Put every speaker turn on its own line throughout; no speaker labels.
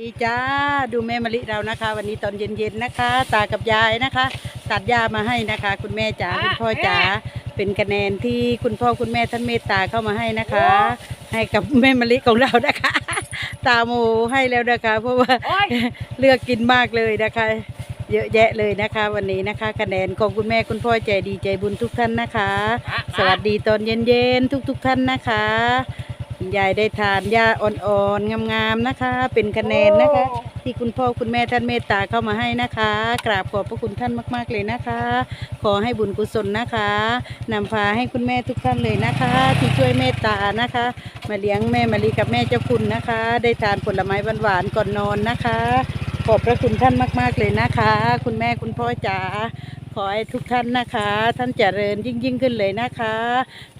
ดีจ้าดูแม่มะลิเรานะคะ วันนี้ตอนเย็นๆนะคะ ตากับยายนะคะ ตัดหญ้ามาให้นะคะ คุณแม่จ๋าคุณพ่อจ๋าเป็นคะแนนที่คุณพ่อคุณแม่ท่านเมตตาเข้ามาให้นะคะ ให้กับแม่มะลิของเรานะคะ ตาโมให้แล้วนะคะ เพราะว่า
โอ๊ย
เลือกกินมากเลยนะคะ เยอะแยะเลยนะคะ วันนี้นะคะ คะแนนของคุณแม่คุณพ่อใจดีใจบุญทุกท่านนะคะ สวัสดีตอนเย็นๆทุก ๆ ท่านนะคะ คุณยายได้ทานหญ้าอ่อนๆ งามๆ นะคะ เป็นคะแนนนะคะ ที่คุณพ่อคุณแม่ท่านเมตตาเข้ามาให้นะคะ กราบขอบพระคุณท่านมาก ๆ เลยนะคะ ขอให้บุญกุศลนะคะนำพาให้คุณแม่ทุกท่านเลยนะคะ ที่ช่วยเมตตานะคะ มาเลี้ยงแม่มารีกับแม่เจ้าคุณนะคะ ได้ทานผลไม้หวานๆก่อนนอนนะคะ ขอบพระคุณท่านมาก ๆ เลยนะคะ คุณแม่คุณพ่อจ๋า ขอให้ทุกท่านนะคะ ท่านเจริญยิ่งยิ่งขึ้นเลยนะคะ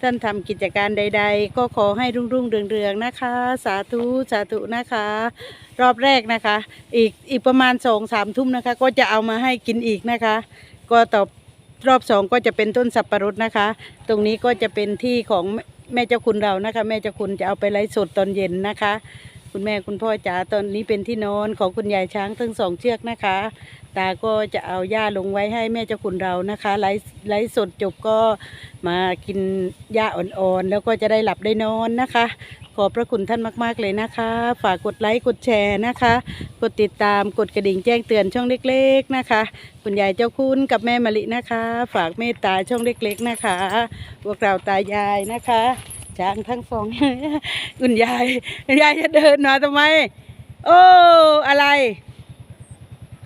ท่านทำกิจการใด ๆ ก็ขอให้รุ่งรุ่งๆเรืองนะคะ สาธุสาธุนะคะ รอบแรกนะคะ อีกอีกประมาณสองสามทุ่มนะคะ ก็จะเอามาให้กินอีกนะคะ ก็ต่อรอบสองก็จะเป็นต้นสับปะรดนะคะ ตรงนี้ก็จะเป็นที่ของแม่แม่เจ้าคุณเรานะคะ แม่เจ้าคุณจะเอาไปไลฟ์สดตอนเย็นนะคะ คุณแม่คุณพ่อจ๋าตอนนี้เป็นที่นอนของคุณยายช้างทั้งสองเชือกนะคะ ตาก็จะเอาหญ้าลงไว้ให้แม่เจ้าคุณเรานะคะไลฟ์ไลฟ์สดจบก็มากินหญ้าอ่อนๆ แล้วก็จะได้หลับได้นอนนะคะ ขอบพระคุณท่านมากๆเลยนะคะ ฝากกดไลค์กดแชร์นะคะ กดติดตามกดกระดิ่งแจ้งเตือนช่องเล็ก ๆนะคะ คุณยายเจ้าคุณกับแม่มะลินะคะ ฝากเมตตาช่องเล็ก ๆนะคะ พวกเราตายายนะคะช้างทั้งสอง คุณยายคุณยายจะเดินมาทำไม โอ้อะไร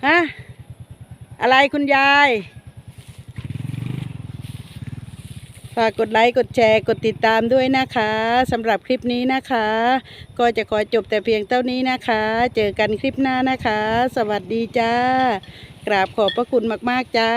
ฮะอะไรคุณยาย ฝากกดไลค์ กดแชร์ กดติดตามด้วยนะคะสำหรับคลิปนี้นะคะ ก็จะขอจบแต่เพียงเท่านี้นะคะ เจอกันคลิปหน้านะคะ สวัสดีจ้า กราบขอบพระคุณมาก ๆ จ้า